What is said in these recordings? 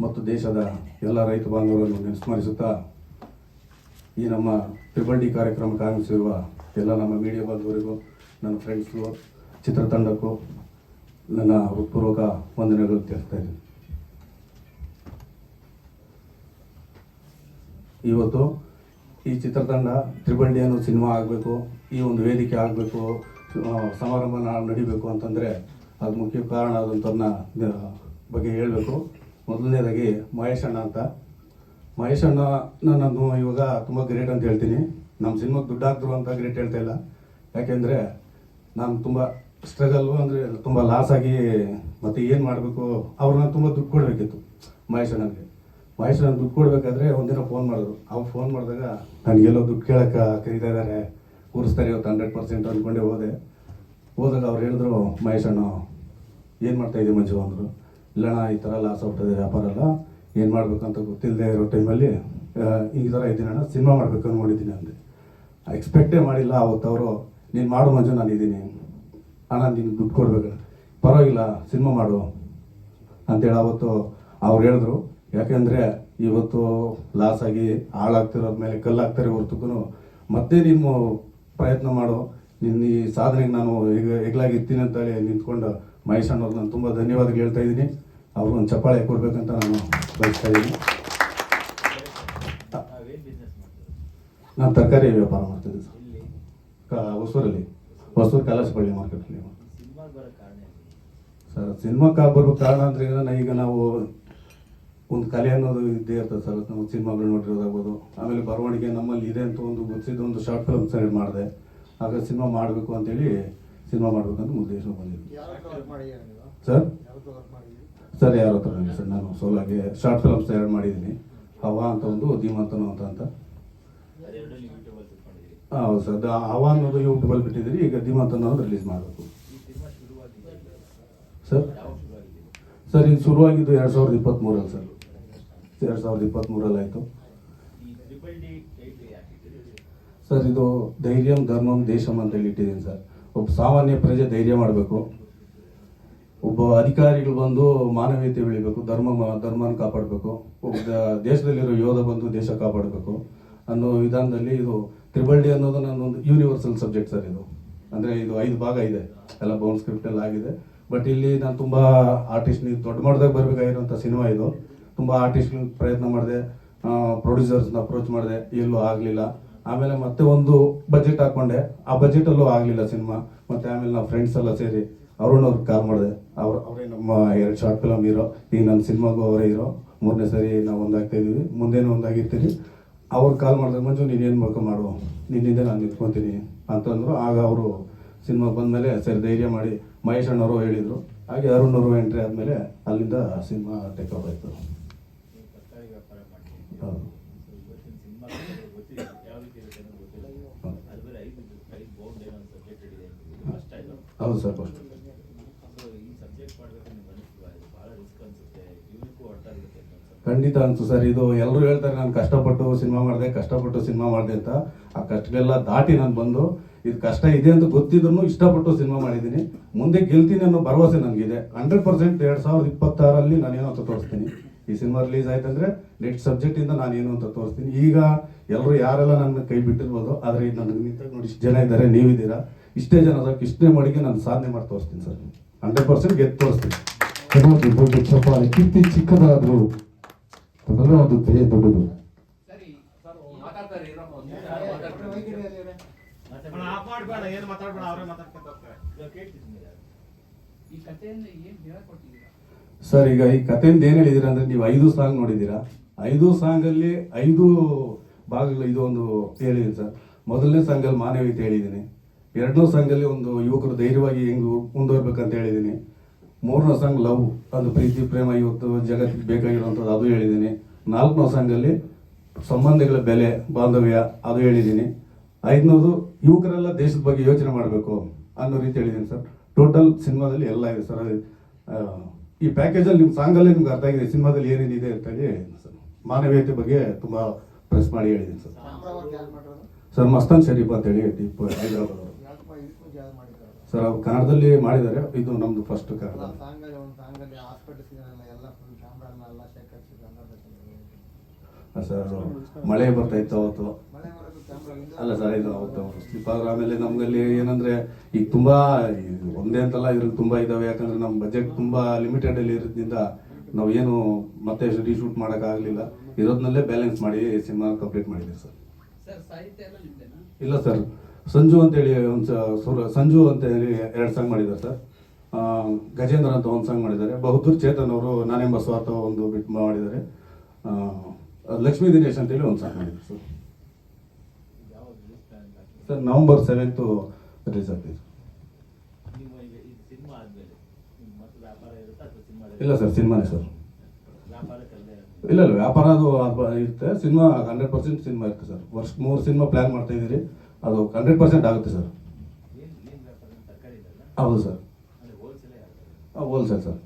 ಮತ್ತು ದೇಶದ ಎಲ್ಲ ರೈತ ಬಾಂಧವರನ್ನು ಸ್ಮರಿಸುತ್ತಾ ಈ ನಮ್ಮ ಟ್ರಿಬಲ್ ಡಿ ಕಾರ್ಯಕ್ರಮಕ್ಕೆ ಆಗಮಿಸಿರುವ ಎಲ್ಲ ನಮ್ಮ ಮೀಡಿಯಾ ಬಾಂಧವರಿಗೂ, ನನ್ನ ಫ್ರೆಂಡ್ಸ್ಗೂ ಚಿತ್ರತಂಡಕ್ಕೂ ನನ್ನ ಹೃತ್ಪೂರ್ವಕ ವಂದನೆಗಳು ತಿಳಿಸ್ತಾ ಇದ್ದೀನಿ. ಇವತ್ತು ಈ ಚಿತ್ರತಂಡ ತ್ರಿಬಲ್ ಡಿ ಅನ್ನೋ ಸಿನಿಮಾ ಆಗಬೇಕು, ಈ ಒಂದು ವೇದಿಕೆ ಆಗಬೇಕು ಸಮಾರಂಭ ನಡಿಬೇಕು ಅಂತಂದರೆ ಅದು ಮುಖ್ಯ ಕಾರಣ ಆದಂಥವ್ರನ್ನ ಬಗ್ಗೆ ಹೇಳಬೇಕು. ಮೊದಲನೇದಾಗಿ ಮಹೇಶ್ ಅಣ್ಣ ಅಂತ. ಮಹೇಶ್ ಅಣ್ಣ ನಾನು ಇವಾಗ ತುಂಬ ಗ್ರೇಟ್ ಅಂತ ಹೇಳ್ತೀನಿ. ನಮ್ಮ ಸಿನಿಮಾಗೆ ದುಡ್ಡು ಅಂತ ಗ್ರೇಟ್ ಹೇಳ್ತಾ ಇಲ್ಲ. ಯಾಕೆಂದರೆ ನಾನು ತುಂಬ ಸ್ಟ್ರಗಲ್ಲು ಅಂದರೆ ತುಂಬ ಲಾಸ್ ಆಗಿ ಮತ್ತು ಏನು ಮಾಡಬೇಕು? ಅವ್ರನ್ನ ತುಂಬ ದುಡ್ಡು ಕೊಡಬೇಕಿತ್ತು ಮಹೇಶ್ ಅಣ್ಣನಿಗೆ ಮಹೇಶ್ ಅಣ್ಣ ದುಡ್ಡು ಕೊಡಬೇಕಾದ್ರೆ ಒಂದಿನ ಫೋನ್ ಮಾಡಿದ್ರು. ಅವ್ರು ಫೋನ್ ಮಾಡಿದಾಗ ನನಗೆಲ್ಲೋ ದುಡ್ಡು ಕೇಳಕ್ಕೆ ಕರೀತಾ ಇದ್ದಾರೆ ಕೂರಿಸ್ತಾರೆ ಇವತ್ತು ಹಂಡ್ರೆಡ್ ಪರ್ಸೆಂಟ್ ಅಂದ್ಕೊಂಡೆ ಹೋದೆ. ಹೋದಾಗ ಅವ್ರು ಹೇಳಿದ್ರು ಮಹೇಶ್ ಅಣ್ಣ ಏನು ಮಾಡ್ತಾಯಿದ್ದೀವಿ ಮಂಜು? ಅಂದರು. ಇಲ್ಲಣ್ಣ ಈ ಥರ ಲಾಸ್ ಆಗ್ತದೆ ವ್ಯಾಪಾರ ಎಲ್ಲ, ಏನು ಮಾಡಬೇಕಂತ ಗೊತ್ತಿಲ್ಲದೆ ಇರೋ ಟೈಮಲ್ಲಿ ಈ ಥರ ಇದ್ದೀನಿ ಅಣ್ಣ, ಸಿನಿಮಾ ಮಾಡ್ಬೇಕು ಅಂದ್ಕೊಂಡಿದ್ದೀನಿ ಅಂದೆ. ಎಕ್ಸ್ಪೆಕ್ಟೇ ಮಾಡಿಲ್ಲ ಅವತ್ತು ಅವರು, ನೀನು ಮಾಡು ಮಂಜು, ನಾನು ಇದ್ದೀನಿ. ಅಣ್ಣ, ನೀನು ದುಡ್ಡು ಕೊಡ್ಬೇಕು. ಪರವಾಗಿಲ್ಲ, ಸಿನಿಮಾ ಮಾಡು ಅಂತೇಳಿ ಅವತ್ತು ಅವ್ರು ಹೇಳಿದ್ರು. ಯಾಕೆಂದರೆ ಇವತ್ತು ಲಾಸ್ ಆಗಿ ಹಾಳಾಗ್ತಿರೋದ ಮೇಲೆ ಕಲ್ಲಾಗ್ತಾರೆ ಹೊರತುಕೂ ಮತ್ತೆ ನೀನು ಪ್ರಯತ್ನ ಮಾಡು. ನಿನ್ನ ಈ ಸಾಧನೆಗೆ ನಾನು ಈಗ ಅಂತ ಹೇಳಿ ನಿಂತ್ಕೊಂಡು ಮಹೇಶ್ ಅಣ್ಣವ್ರಿಗೆ ನಾನು ತುಂಬ ಧನ್ಯವಾದಗಳು ಹೇಳ್ತಾ ಇದ್ದೀನಿ. ಅವ್ರಿಗೆ ಒಂದು ಚಪ್ಪಾಳೆ ಕೊಡಬೇಕಂತ ನಾನು ಬಯಸ್ತಾ ಇದ್ದೀನಿ. ನಾನು ತರಕಾರಿ ವ್ಯಾಪಾರ ಮಾಡ್ತಿದ್ದೆ ಸರ್. ಹೊಸೂರಲ್ಲಿ. ಹೊಸೂರು ಕಲಾಸಪಳ್ಳಿ ಮಾರ್ಕೆಟಲ್ಲಿ ಸರ್ ಸಿನಿಮಾಕ್ಕೆ ಬರೋ ಕಾರಣ ಅಂದ್ರೆ ಈಗ ಈಗ ನಾವು ಒಂದು ಕಲೆ ಅನ್ನೋದು ಇದ್ದೇ ಇರ್ತದೆ ಸರ್. ನಾವು ಸಿನಿಮಾಗಳು ನೋಡಿರೋದಾಗ್ಬೋದು. ಆಮೇಲೆ ಬರವಣಿಗೆ ನಮ್ಮಲ್ಲಿ ಇದೆ ಅಂತ ಒಂದು ಗೊತ್ತಿದ್ದ ಒಂದು ಶಾರ್ಟ್ ಫಿಲ್ಮ್ ಸೈಡ್ ಮಾಡಿದೆ. ಆಗ ಸಿನಿಮಾ ಮಾಡಬೇಕು ಅಂತೇಳಿ ಸಿನಿಮಾ ಮಾಡ್ಬೇಕಂತ ಉದ್ದೇಶ ಮಾಡಿದ್ದೀರಾ ಸರ್? ಸರ್ ಯಾರ ಹತ್ರ ಸರ್ ನಾನು ಸೋಲಾಗಿ ಶಾರ್ಟ್ ಫಿಲಮ್ಸ್ ಎರಡು ಮಾಡಿದ್ದೀನಿ. ಹವಾ ಅಂತ ಒಂದು ಧೀಮಂತನು ಅಂತ ಅಂತ. ಹೌದು ಸರ್. ಹವಾ ಅನ್ನೋದು ಯೂಟ್ಯೂಬಲ್ಲಿ ಬಿಟ್ಟಿದ್ದೀರಿ ಈಗ ಧೀಮಂತನು ಅನ್ನೋದು ರಿಲೀಸ್ ಮಾಡಬೇಕು. ಸರ್? ಸರ್ ಇದು ಶುರುವಾಗಿದ್ದು ಎರಡು ಸಾವಿರದ ಇಪ್ಪತ್ತ್ಮೂರಲ್ಲಿ ಸರ್. ಎರಡು ಸಾವಿರದ ಇಪ್ಪತ್ತ್ಮೂರಲ್ಲಿ ಆಯಿತು? ಸರ್ ಇದು ಧೈರ್ಯಂ ಧರ್ಮಂ ದೇಶಂ ಅಂತ ಹೇಳಿ ಇಟ್ಟಿದ್ದೀನಿ ಸರ್. ಒಬ್ಬ ಸಾಮಾನ್ಯ ಪ್ರಜೆ ಧೈರ್ಯ ಮಾಡಬೇಕು. ಒಬ್ಬ ಅಧಿಕಾರಿಗಳು ಬಂದು ಮಾನವೀಯತೆ ಬೆಳಿಬೇಕು, ಧರ್ಮ ಧರ್ಮನ ಕಾಪಾಡಬೇಕು. ಒಬ್ಬ ದೇಶದಲ್ಲಿರೋ ಯೋಧ ಬಂದು ದೇಶ ಕಾಪಾಡಬೇಕು ಅನ್ನೋ ವಿಧಾನದಲ್ಲಿ ಇದು ತ್ರಿಬಲ್ ಡಿ ಅನ್ನೋದು ನನ್ನೊಂದು ಯೂನಿವರ್ಸಲ್ ಸಬ್ಜೆಕ್ಟ್ ಸರ್ ಇದು. ಅಂದರೆ ಇದು ಐದು ಭಾಗ ಇದೆ. ಎಲ್ಲ ಬೌನ್ ಸ್ಕ್ರಿಪ್ಟ್ ಎಲ್ಲ ಆಗಿದೆ. ಬಟ್ ಇಲ್ಲಿ ನಾನು ತುಂಬ ಆರ್ಟಿಸ್ಟ್ ನೀವು ದೊಡ್ಡ ಮಟ್ಟದಾಗ ಬರಬೇಕಾಗಿರೋಂಥ ಸಿನಿಮಾ ಇದು. ತುಂಬ ಆರ್ಟಿಸ್ಟ್ ಪ್ರಯತ್ನ ಮಾಡಿದೆ ಪ್ರೊಡ್ಯೂಸರ್ಸ್ನ ಅಪ್ರೋಚ್ ಮಾಡಿದೆ, ಎಲ್ಲೂ ಆಗಲಿಲ್ಲ. ಆಮೇಲೆ ಮತ್ತೆ ಒಂದು ಬಜೆಟ್ ಹಾಕೊಂಡೆ. ಆ ಬಜೆಟ್ ಅಲ್ಲೂ ಆಗಲಿಲ್ಲ ಸಿನಿಮಾ ಮತ್ತೆ ಆಮೇಲೆ ನಾವು ಫ್ರೆಂಡ್ಸ್ ಎಲ್ಲ ಸೇರಿ ಅರುಣ್ ಅವ್ರಿಗೆ ಕಾಲ್ ಮಾಡಿದೆ. ಅವ್ರು ಅವರೇ ನಮ್ಮ ಎರಡು ಶಾರ್ಟ್ ಫಿಲಮ್ ಹೀರೋ ಈಗ ನನ್ನ ಸಿನಿಮಾಗೂ ಅವರೇ ಹೀರೋ ಮೂರನೇ ಸರಿ ನಾವು ಒಂದಾಗ್ತಾ ಇದ್ದೀವಿ. ಮುಂದೇನು ಒಂದಾಗಿರ್ತೀವಿ ಅವ್ರು ಕಾಲ್ ಮಾಡಿದಾಗ ಮಂಜು ನೀನು ಏನು ಮಾಡ್ಕೊ ಮಾಡು? ನಿನ್ನಿಂದ ನಾನು ನಿಂತ್ಕೊತೀನಿ. ಅಂತಂದ್ರು ಆಗ ಅವರು ಸಿನಿಮಾ ಬಂದಮೇಲೆ ಸರಿ ಧೈರ್ಯ ಮಾಡಿ ಮಹೇಶ್ ಅಣ್ಣವರು ಹೇಳಿದರು. ಹಾಗೆ ಅರುಣ್ ಅವರು ಎಂಟ್ರಿ ಆದಮೇಲೆ ಅಲ್ಲಿಂದ ಸಿನಿಮಾ ಟೇಕ್ ಆಫ್ ಆಯಿತು. ಹೌದು ಇವತ್ತಿನ ಸಿನಿಮಾ ಗೊತ್ತಿದೆ ಯಾವ ರೀತಿ ಇರುತ್ತೆ ಅನ್ನೋದು ಗೊತ್ತಿಲ್ಲ ಹೌದು. ಅದು ಬೇರೆ ಐದು ಐದು ಬೌಂಡ್ ಏನೋ ಸಬ್ಜೆಕ್ಟ್ ಇದೆ ಫಸ್ಟ್ ಆಯ್ತು ಹೌದು ಸರ್ ಫಸ್ಟ್ ಸೊ ಈ ಸಬ್ಜೆಕ್ಟ್ ಮಾಡಬೇಕು ನಿಮ್ಗೆ ಅನಿಸ್ತು ಇದು ಭಾಳ ರಿಸ್ಕ್ ಅನ್ಸುತ್ತೆ ಇವನಿಗೂ ಅರ್ಥ ಆಗುತ್ತೆ ಸರ್ ಫಸ್ಟ್ ಖಂಡಿತ ಅನ್ಸು ಸರ್, ಇದು ಎಲ್ಲರೂ ಹೇಳ್ತಾರೆ ನಾನು ಕಷ್ಟಪಟ್ಟು ಸಿನಿಮಾ ಮಾಡಿದೆ, ಕಷ್ಟಪಟ್ಟು ಸಿನಿಮಾ ಮಾಡಿದೆ ಅಂತ. ಆ ಕಷ್ಟಗಳೆಲ್ಲ ದಾಟಿ ನಾನು ಬಂದು, ಇದು ಕಷ್ಟ ಇದೆ ಅಂತ ಗೊತ್ತಿದ್ರು ಇಷ್ಟಪಟ್ಟು ಸಿನಿಮಾ ಮಾಡಿದ್ದೀನಿ. ಮುಂದೆ ಗೆಲ್ತೀನಿ ಅನ್ನೋ ಭರವಸೆ ನನಗಿದೆ. ಹಂಡ್ರೆಡ್ ಪರ್ಸೆಂಟ್ ಎರಡು ಸಾವಿರದ ಇಪ್ಪತ್ತಾರಲ್ಲಿ ನಾನೇನು ಅಂತ ತೋರಿಸ್ತೀನಿ. ಈ ಸಿನಿಮಾ ರಿಲೀಸ್ ಆಯ್ತಂದ್ರೆ ನೆಕ್ಸ್ಟ್ ಸಬ್ಜೆಕ್ಟ್ ಇಂದ ನಾನು ಏನು ಅಂತ ತೋರಿಸ್ತೀನಿ. ಈಗ ಎಲ್ಲರೂ ಯಾರೆಲ್ಲ ನನ್ನ ಕೈ ಬಿಟ್ಟಿರ್ಬೋದು, ಆದರೆ ನನಗೆ ನಿಂತಾಗ ನೋಡಿ ಇಷ್ಟು ಜನ ಇದ್ದಾರೆ, ನೀವಿದ್ದೀರಾ? ಇಷ್ಟೇ ಜನ ಅದಕ್ಕೆ ಇಷ್ಟೇ ಮಡಿಗೆ ನಾನು ಸಾಧನೆ ಮಾಡಿ ತೋರಿಸ್ತೀನಿ ಸರ್. ಹಂಡ್ರೆಡ್ ಪರ್ಸೆಂಟ್ ಗೆದ್ದು ತೋರಿಸ್ತೀನಿ. ಚೆನ್ನಾಗಿ ದೊಡ್ಡ ಚಪ್ಪಾಳೆ ಕೀರ್ತಿ ಚಿಕ್ಕದಾದರೂ. ಅದೆಲ್ಲ ಒಂದು ಧ್ಯೇಯ ದೊಡ್ಡದು. ಸರಿ ಈಗ ಈ ಕಥೆಯಿಂದ ಏನು ಹೇಳಿದಿರಂದ್ರೆ ಅಂದ್ರೆ ನೀವು ಐದು ಸಾಂಗ್ ನೋಡಿದ್ದೀರಾ? ಐದು ಸಾಂಗಲ್ಲಿ ಐದು ಭಾಗಗಳು ಇದು ಒಂದು ಹೇಳಿದ್ದೀನಿ ಸರ್. ಮೊದಲನೇ ಸಾಂಗಲ್ಲಿ ಮಾನವೀಯತೆ ಹೇಳಿದ್ದೀನಿ. ಎರಡನೇ ಸಾಂಗಲ್ಲಿ ಒಂದು ಯುವಕರು ಧೈರ್ಯವಾಗಿ ಹೆಂಗು ಮುಂದುವರ್ಬೇಕಂತ ಹೇಳಿದ್ದೀನಿ. ಮೂರನೇ ಸಾಂಗ್ ಲವ್ ಅದು ಪ್ರೀತಿ ಪ್ರೇಮ ಇವತ್ತು ಜಗತ್ತಿಗೆ ಬೇಕಾಗಿರುವಂಥದ್ದು ಅದು ಹೇಳಿದ್ದೀನಿ. ನಾಲ್ಕನೇ ಸಾಂಗಲ್ಲಿ ಸಂಬಂಧಗಳ ಬೆಲೆ ಬಾಂಧವ್ಯ ಅದು ಹೇಳಿದ್ದೀನಿ. ಐದನೇದು ಯುವಕರೆಲ್ಲ ದೇಶದ ಬಗ್ಗೆ ಯೋಚನೆ ಮಾಡಬೇಕು ಅನ್ನೋ ರೀತಿ ಹೇಳಿದ್ದೀನಿ ಸರ್. ಟೋಟಲ್ ಸಿನಿಮಾದಲ್ಲಿ ಎಲ್ಲ ಇದೆ ಸರ್. ಈ ಪ್ಯಾಕೇಜಲ್ಲಿ ನಿಮ್ಮ ಸಾಂಗಲ್ಲೇ ನಿಮ್ಗೆ ಅರ್ಥ ಆಗಿದೆ. ಸಿನಿಮಾದಲ್ಲಿ ಏನೇನಿದೆ ಅಂತ ಹೇಳಿ ಸರ್. ಮಾನವೀಯತೆ ಬಗ್ಗೆ ತುಂಬ ಪ್ರೆಸ್ ಮಾಡಿ ಹೇಳಿದ್ದೀನಿ ಸರ್. ಸರ್ ಮಸ್ತಾನ್ ಶರೀಫ್ ಅಂತ ಹೇಳಿ ಟಿಪ್ ಹೈದರಾಬಾದ್ ಅವರು ಯಾಕಪ್ಪ ಇದಕ್ಕೂ ಯಾವ್ದು ಮಾಡಿದ್ದಾರೆ ಸರ್ ಅವ್ರು ಕನ್ನಡದಲ್ಲಿ ಮಾಡಿದ್ದಾರೆ. ಇದು ನಮ್ದು ಫಸ್ಟ್ ಕನ್ನಡ ಸರ್ ಮಳೆ ಬರ್ತಾ ಇತ್ತು ಅವತ್ತು. ಅಲ್ಲ ಸರ್ ಇದು ಅವತ್ತು ಸ್ಲಿಪ್ ಆದ್ರೆ ಆಮೇಲೆ ನಮ್ಗಲ್ಲಿ ಏನಂದ್ರೆ ಈಗ ತುಂಬಾ ಒಂದೇ ಅಂತಲ್ಲ ಇದ್ರಲ್ಲಿ ತುಂಬಾ ಇದಾವೆ. ಯಾಕಂದ್ರೆ ನಮ್ಮ ಬಜೆಟ್ ತುಂಬಾ ಲಿಮಿಟೆಡ್ ಅಲ್ಲಿ ಇರೋದ್ರಿಂದ ನಾವು ಏನು ಮತ್ತೆ ರೀಶೂಟ್ ಮಾಡಕ್ ಆಗ್ಲಿಲ್ಲ. ಇರೋದ್ನಲ್ಲೇ ಬ್ಯಾಲೆನ್ಸ್ ಮಾಡಿ ಸಿನಿಮಾ ಕಂಪ್ಲೀಟ್ ಮಾಡಿದ್ದೀವಿ ಸರ್ ಇಲ್ಲ ಸರ್ ಸಂಜು ಅಂತೇಳಿ ಒಂದು ಸುರ, ಸಂಜು ಅಂತ ಹೇಳಿ ಎರಡು ಸಾಂಗ್ ಮಾಡಿದ್ದಾರೆ ಸರ್. ಗಜೇಂದ್ರ ಅಂತ ಒಂದು ಸಾಂಗ್ ಮಾಡಿದ್ದಾರೆ. ಬಹುದೂರ್ ಚೇತನ್ ಅವರು ನಾನೆಂಬ ಸ್ವಾರ್ಥ ಒಂದು ಬಿಟ್ ಮಾಡಿದ್ದಾರೆ. ಲಕ್ಷ್ಮೀ ದಿನೇಶ್ ಅಂತೇಳಿ ಒಂದು ಸಾಂಗ್ ಮಾಡಿದ್ದಾರೆ sir. Sir, November seventh release ಆಗ್ತಿದೆ ಇಲ್ಲ ಸರ್, ಸಿನಿಮಾನೇ ಸರ್. ಇಲ್ಲ ಇಲ್ಲ, ವ್ಯಾಪಾರ ಅದು ಇರುತ್ತೆ. ಸಿನಿಮಾ ಹಂಡ್ರೆಡ್ ಪರ್ಸೆಂಟ್ ಸಿನಿಮಾ ಇರುತ್ತೆ ಸರ್. ವರ್ಷ ಮೂರು ಸಿನಿಮಾ ಪ್ಲ್ಯಾನ್ ಮಾಡ್ತಾ ಇದ್ದೀರಿ. ಅದು ಹಂಡ್ರೆಡ್ ಪರ್ಸೆಂಟ್ ಆಗುತ್ತೆ ಸರ್. ಹೌದು ಸರ್. ಹೋಲ್ಸೇಲೇ ಸರ್.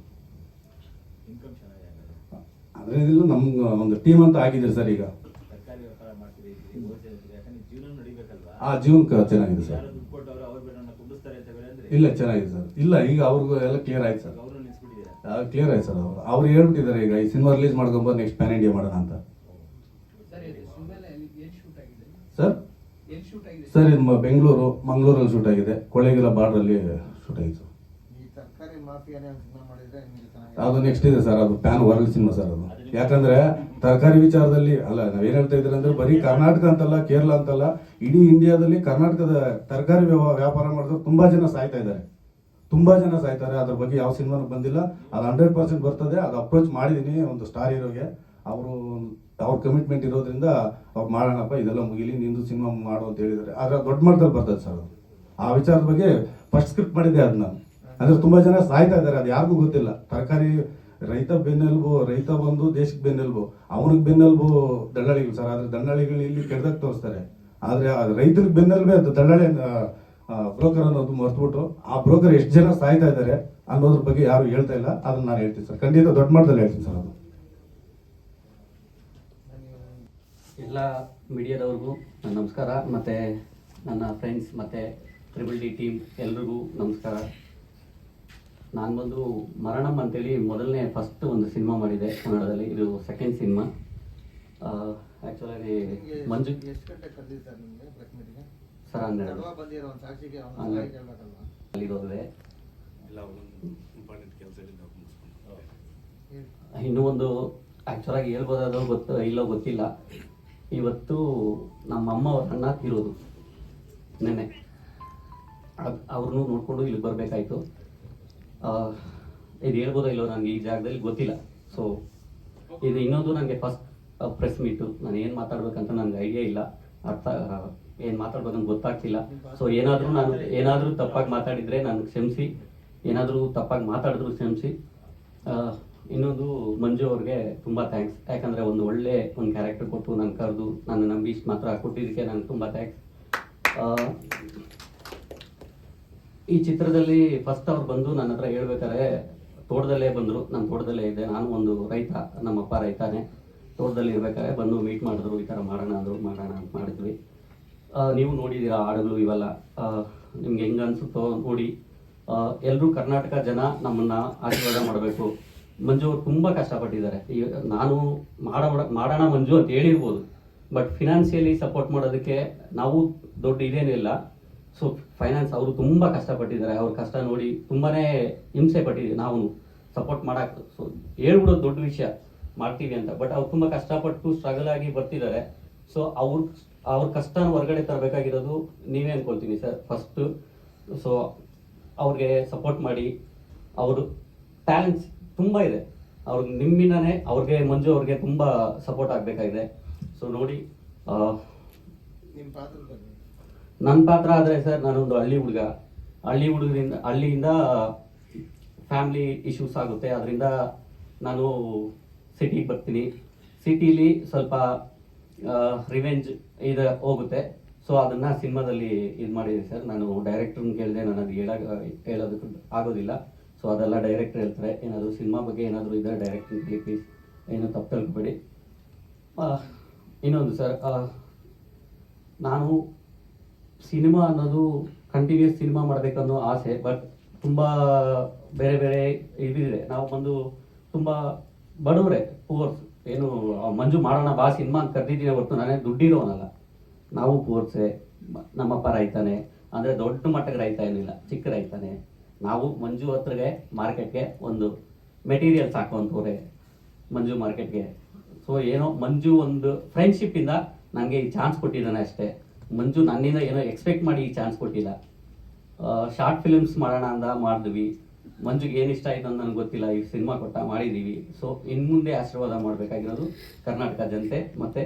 ಅಂದರೆ ಇದಿಲ್ಲ ನಮ್ಗೆ ಒಂದು ಟೀಮ್ ಅಂತ ಆಗಿದೆ ಸರ್ ಈಗ. ಆ ಜೀವನಕ್ಕೆ ಚೆನ್ನಾಗಿದೆ ಸರ್. ಇಲ್ಲ ಚೆನ್ನಾಗಿದೆ ಸರ್. ಇಲ್ಲ ಈಗ ಅವ್ರಿಗೂ ಎಲ್ಲ ಕ್ಲಿಯರ್ ಆಯ್ತು ಸರ್. ಕ್ಲಿಯರ್ ಆಯ್ತು ಸರ್ ಅವರು. ಅವ್ರು ಹೇಳ್ಬಿಟ್ಟಿದ್ದಾರೆ ಈಗ ಈ ಸಿನಿಮಾ ರಿಲೀಸ್ ಮಾಡ್ಕೊಂಬ ನೆಕ್ಸ್ಟ್ ಪ್ಯಾನ್ ಇಂಡಿಯಾ ಮಾಡೋಣ ಅಂತ. ಸರ್? ಸರ್ ಇದು ಬೆಂಗಳೂರು ಮಂಗಳೂರಲ್ಲಿ ಶೂಟ್ ಆಗಿದೆ. ಕೊಳ್ಳೇಗಿಲ ಬಾರ್ಡರ್ ಅಲ್ಲಿ ಶೂಟ್ ಚೆನ್ನಾಗಿ ಅದು ನೆಕ್ಸ್ಟ್ ಇದೆ ಸರ್ ಅದು ಪ್ಯಾನ್ ವರ್ಲ್ಡ್ ಸಿನಿಮಾ ಸರ್ ಅದು. ಯಾಕಂದ್ರೆ ತರಕಾರಿ ವಿಚಾರದಲ್ಲಿ ಅಲ್ಲ ನಾವ್ ಏನ್ ಹೇಳ್ತಾ ಇದ್ರೆ ಅಂದ್ರೆ ಬರೀ ಕರ್ನಾಟಕ ಅಂತಲ್ಲ ಕೇರಳ ಅಂತಲ್ಲ ಇಡೀ ಇಂಡಿಯಾದಲ್ಲಿ ಕರ್ನಾಟಕದ ತರಕಾರಿ ವ್ಯಾಪಾರ ಮಾಡಿದ್ರು ತುಂಬಾ ಜನ ಸಾಯ್ತಾ ಇದ್ದಾರೆ. ತುಂಬಾ ಜನ ಸಾಯ್ತಾರೆ. ಅದ್ರ ಬಗ್ಗೆ ಯಾವ ಸಿನಿಮಾನು ಬಂದಿಲ್ಲ. ಅದು ಹಂಡ್ರೆಡ್ ಪರ್ಸೆಂಟ್ ಬರ್ತದೆ. ಅದು ಅಪ್ರೋಚ್ ಮಾಡಿದೀನಿ ಒಂದು ಸ್ಟಾರ್ ಹೀರೋಗೆ ಅವರು, ಅವ್ರ ಕಮಿಟ್ಮೆಂಟ್ ಇರೋದ್ರಿಂದ ಅವ್ರು ಮಾಡೋಣಪ್ಪ, ಇದೆಲ್ಲ ಮುಗಿಲಿ, ನಿಂದು ಸಿನಿಮಾ ಮಾಡು ಅಂತ ಹೇಳಿದ್ದಾರೆ. ಆದ್ರೆ ದೊಡ್ಡ ಮಟ್ಟದಲ್ಲಿ ಬರ್ತದೆ ಸರ್ ಅದು. ಆ ವಿಚಾರದ ಬಗ್ಗೆ ಫಸ್ಟ್ ಸ್ಕ್ರಿಪ್ಟ್ ಮಾಡಿದ್ದೆ ಅದು ನಾನು ಅಂದ್ರೆ ತುಂಬಾ ಜನ ಸಾಯ್ತಾ ಇದ್ದಾರೆ, ಅದು ಯಾರಿಗೂ ಗೊತ್ತಿಲ್ಲ. ತರಕಾರಿ ರೈತ ಬೆನ್ನೆಲುಬು, ರೈತ ಬಂದು ದೇಶಕ್ಕೆ ಬೆನ್ನೆಲುಬು. ಅವನಿಗೆ ಬೆನ್ನೆಲುಬು ದಳ್ಳಾಳಿಗಳು ಸರ್. ಆದ್ರೆ ದಳ್ಳಾಳಿಗಳು ಇಲ್ಲಿ ಕೆಡ್ದಾಗ ತೋರಿಸ್ತಾರೆ. ಆದ್ರೆ ರೈತರಿಗೆ ಬೆನ್ನೆಲುಬೇ ಅದು ದಳ್ಳಾಳಿ ಬ್ರೋಕರ್ ಅನ್ನೋದು ಮರ್ತ್ಬಿಟ್ಟು, ಆ ಬ್ರೋಕರ್ ಎಷ್ಟು ಜನ ಸಾಯ್ತಾ ಇದ್ದಾರೆ ಅನ್ನೋದ್ರ ಬಗ್ಗೆ ಯಾರು ಹೇಳ್ತಾ ಇಲ್ಲ. ಅದನ್ನ ನಾನು ಹೇಳ್ತೀನಿ ಸರ್. ಖಂಡಿತ ದೊಡ್ಡ ಮಟ್ಟದಲ್ಲಿ ಹೇಳ್ತೀನಿ ಸರ್ ಅದು. ಎಲ್ಲ ಮೀಡಿಯಾದವ್ರಿಗೂ ನನ್ನ ನಮಸ್ಕಾರ. ಮತ್ತು ನನ್ನ ಫ್ರೆಂಡ್ಸ್ ಮತ್ತು ತ್ರಿಬಲ್ ಡಿ ಟೀಮ್ ಎಲ್ರಿಗೂ ನಮಸ್ಕಾರ. ನಾನು ಬಂದು ಮರಣಂ ಅಂತೇಳಿ ಮೊದಲನೇ ಫಸ್ಟ್ ಒಂದು ಸಿನಿಮಾ ಮಾಡಿದೆ ಕನ್ನಡದಲ್ಲಿ. ಇದು ಸೆಕೆಂಡ್ ಸಿನಿಮಾ ಆ್ಯಕ್ಚುಲಾಗಿ ಮಂಜು ಸರ್ ಹನ್ನೆರಡು. ಅಲ್ಲಿರೋದೆ. ಇನ್ನೂ ಒಂದು ಆ್ಯಕ್ಚುಲಾಗಿ ಹೇಳ್ಬೋದಾದ್ರು ಗೊತ್ತು ಇಲ್ಲೋ ಗೊತ್ತಿಲ್ಲ. ಇವತ್ತು ನಮ್ಮ ಅಮ್ಮ ಅವ್ರ ಅಣ್ಣ ತೀರೋದು ನೆನ್ನೆ. ಅವ್ರನ್ನು ನೋಡಿಕೊಂಡು ಇಲ್ಲಿಗೆ ಬರಬೇಕಾಯ್ತು. ಇದು ಹೇಳ್ಬೋದಾ ಇಲ್ಲೋ ನನಗೆ ಈ ಜಾಗದಲ್ಲಿ ಗೊತ್ತಿಲ್ಲ. ಸೊ ಇದು ಇನ್ನೊಂದು ನನಗೆ ಫಸ್ಟ್ ಪ್ರೆಸ್ ಮೀಟು ನಾನು ಏನು ಮಾತಾಡ್ಬೇಕಂತ ನನಗೆ ಐಡಿಯಾ ಇಲ್ಲ. ಅರ್ಥ ಏನು ನಂಗೆ ಗೊತ್ತಾಗ್ತಿಲ್ಲ. ಸೊ ಏನಾದರೂ ನಾನು ಏನಾದರೂ ತಪ್ಪಾಗಿ ಮಾತಾಡಿದರೆ ನಾನು ಕ್ಷಮಿಸಿ. ಏನಾದರೂ ತಪ್ಪಾಗಿ ಮಾತಾಡಿದ್ರು ಕ್ಷಮಿಸಿ. ಇನ್ನೊಂದು ಮಂಜು ಅವ್ರಿಗೆ ತುಂಬ ಥ್ಯಾಂಕ್ಸ್ ಯಾಕಂದರೆ ಒಂದು ಒಳ್ಳೆ ಒಂದು ಕ್ಯಾರೆಕ್ಟರ್ ಕೊಟ್ಟು ನಾನು ಕರೆದು ನಾನು ನಂಬಿ ಇಷ್ಟು ಮಾತ್ರ ಕೊಟ್ಟಿದ್ದಕ್ಕೆ ನನಗೆ ತುಂಬ ಥ್ಯಾಂಕ್ಸ್ ಈ ಚಿತ್ರದಲ್ಲಿ ಫಸ್ಟ್ ಅವ್ರು ಬಂದು ನನ್ನ ಹತ್ರ ಹೇಳ್ಬೇಕಾದ್ರೆ, ತೋಟದಲ್ಲೇ ಬಂದರು, ನಾನು ತೋಟದಲ್ಲೇ ಇದ್ದೆ ನಾನು ಒಂದು ರೈತ, ನಮ್ಮಪ್ಪ ರೈತಾನೆ. ತೋಟದಲ್ಲಿ ಇರ್ಬೇಕಾದ್ರೆ ಬಂದು ಮೀಟ್ ಮಾಡಿದ್ರು, ಈ ಥರ ಮಾಡೋಣ ಅಂದರು, ಮಾಡೋಣ ಅಂತ ಮಾಡಿದ್ವಿ. ನೀವು ನೋಡಿದ್ದೀರಾ ಹಾಡುಗಳು ಇವೆಲ್ಲ? ನಿಮ್ಗೆ ಹೆಂಗೆ ಅನಿಸುತ್ತೋ ನೋಡಿ. ಎಲ್ಲರೂ ಕರ್ನಾಟಕ ಜನ ನಮ್ಮನ್ನು ಆಶೀರ್ವಾದ ಮಾಡಬೇಕು. ಮಂಜು ಅವರು ತುಂಬ ಕಷ್ಟಪಟ್ಟಿದ್ದಾರೆ. ನಾನು ಮಾಡ ಮಾಡೋಣ ಮಂಜು ಅಂತ ಹೇಳಿರ್ಬೋದು. ಬಟ್ ಫಿನಾನ್ಷಿಯಲಿ ಸಪೋರ್ಟ್ ಮಾಡೋದಕ್ಕೆ ನಾವು ದೊಡ್ಡ ಇದೇನಿಲ್ಲ ಸೊ ಫೈನಾನ್ಸ್ ಅವರು ತುಂಬ ಕಷ್ಟಪಟ್ಟಿದ್ದಾರೆ. ಅವ್ರ ಕಷ್ಟ ನೋಡಿ ತುಂಬಾನೇ ಹಿಂಸೆ ಪಟ್ಟಿದ್ದೀವಿ ನಾವು ಸಪೋರ್ಟ್ ಮಾಡಕ್. ಸೊ ಹೇಳ್ಬಿಡೋದು ದೊಡ್ಡ ವಿಷಯ. ಮಾಡ್ತೀವಿ ಅಂತ. ಬಟ್ ಅವ್ರು ತುಂಬ ಕಷ್ಟಪಟ್ಟು ಸ್ಟ್ರಗಲ್ ಆಗಿ ಬರ್ತಿದ್ದಾರೆ. ಸೊ ಅವ್ರ ಅವ್ರ ಕಷ್ಟನ ಹೊರಗಡೆ ತರಬೇಕಾಗಿರೋದು ನೀವೇ ಅನ್ಕೊಳ್ತೀನಿ ಸರ್. ಫಸ್ಟು ಸೊ ಅವ್ರಿಗೆ ಸಪೋರ್ಟ್ ಮಾಡಿ. ಅವರು ಟ್ಯಾಲೆಂಟ್ಸ್ ತುಂಬ ಇದೆ. ಅವ್ರ ನಿಮ್ಮಿಂದನೇ ಅವ್ರಿಗೆ ಮಂಜು ಅವ್ರಿಗೆ ತುಂಬ ಸಪೋರ್ಟ್ ಆಗಬೇಕಾಗಿದೆ. ಸೊ ನೋಡಿ ನಿಮ್ಮ ನನ್ನ ಪಾತ್ರ ಆದರೆ ಸರ್ ನಾನೊಂದು ಹಳ್ಳಿ ಹುಡುಗ. ಹಳ್ಳಿ ಹುಡುಗರಿಂದ ಹಳ್ಳಿಯಿಂದ ಫ್ಯಾಮ್ಲಿ ಇಶ್ಯೂಸ್ ಆಗುತ್ತೆ. ಅದರಿಂದ ನಾನು ಸಿಟಿಗೆ ಬರ್ತೀನಿ. ಸಿಟಿಲಿ ಸ್ವಲ್ಪ ರಿವೆಂಜ್ ಇದು ಹೋಗುತ್ತೆ. ಸೊ ಅದನ್ನು ಸಿನಿಮಾದಲ್ಲಿ ಇದು ಮಾಡಿದ್ದೀನಿ ಸರ್. ನಾನು ಡೈರೆಕ್ಟ್ರನ್ನ ಕೇಳಿದೆ ನಾನು ಅದು ಹೇಳೋಕೆ ಹೇಳೋದಕ್ಕೆ ಆಗೋದಿಲ್ಲ. ಸೊ ಅದೆಲ್ಲ ಡೈರೆಕ್ಟರ್ ಹೇಳ್ತಾರೆ. ಏನಾದರೂ ಸಿನಿಮಾ ಬಗ್ಗೆ ಏನಾದರೂ ಇದ್ದರೆ ಡೈರೆಕ್ಟ್ ಹೇಳಿ ಪ್ಲೀಸ್ ಏನು ತಪ್ಪು ತಿಳ್ಕೊಬೇಡಿ. ಇನ್ನೊಂದು ಸರ್ ನಾನು ಸಿನಿಮಾ ಅನ್ನೋದು ಕಂಟಿನ್ಯೂಸ್ ಸಿನಿಮಾ ಮಾಡಬೇಕನ್ನೋ ಆಸೆ ಬಟ್ ತುಂಬ ಬೇರೆ ಬೇರೆ ಇದಿದೆ. ನಾವು ಬಂದು ತುಂಬ ಬಡವರೇ ಪೂರ್ಸ್ ಏನು ಮಂಜು ಮಾಡೋಣ ಬಾ ಸಿನಿಮಾ ಅಂತ ಕರೆದಿದ್ದೀನಿ ಹೊರತು ನಾನೇ ದುಡ್ಡಿರೋನಲ್ಲ. ನಾವು ಪೂರ್ಸೆ ನಮ್ಮಪ್ಪ ರೈತಾನೆ, ಅಂದರೆ ದೊಡ್ಡ ಮಟ್ಟಕ್ಕೆ ರೈತ ಏನಿಲ್ಲ, ಚಿಕ್ಕ ರೈತಾನೆ. ನಾವು ಮಂಜು ಹತ್ರಗೆ ಮಾರ್ಕೆಟ್ಗೆ ಒಂದು ಮೆಟೀರಿಯಲ್ಸ್ ಹಾಕುವಂಥವ್ರೆ ಮಂಜು ಮಾರ್ಕೆಟ್ಗೆ. ಸೊ ಏನೋ ಮಂಜು ಒಂದು ಫ್ರೆಂಡ್ಶಿಪ್ಪಿಂದ ನನಗೆ ಈ ಚಾನ್ಸ್ ಕೊಟ್ಟಿದ್ದಾನೆ ಅಷ್ಟೇ. ಮಂಜು ನನ್ನಿಂದ ಏನೋ ಎಕ್ಸ್ಪೆಕ್ಟ್ ಮಾಡಿ ಈ ಚಾನ್ಸ್ ಕೊಟ್ಟಿಲ್ಲ. ಶಾರ್ಟ್ ಫಿಲ್ಮ್ಸ್ ಮಾಡೋಣ ಅಂದ ಮಾಡಿದ್ವಿ. ಮಂಜುಗೆ ಏನು ಇಷ್ಟ ಆಯಿತು ಅಂತ ನನಗೆ ಗೊತ್ತಿಲ್ಲ. ಈ ಸಿನಿಮಾ ಕೊಟ್ಟ ಮಾಡಿದ್ದೀವಿ ಸೊ ಇನ್ನು ಮುಂದೆ ಆಶೀರ್ವಾದ ಮಾಡಬೇಕಾಗಿರೋದು ಕರ್ನಾಟಕ ಜನತೆ ಮತ್ತು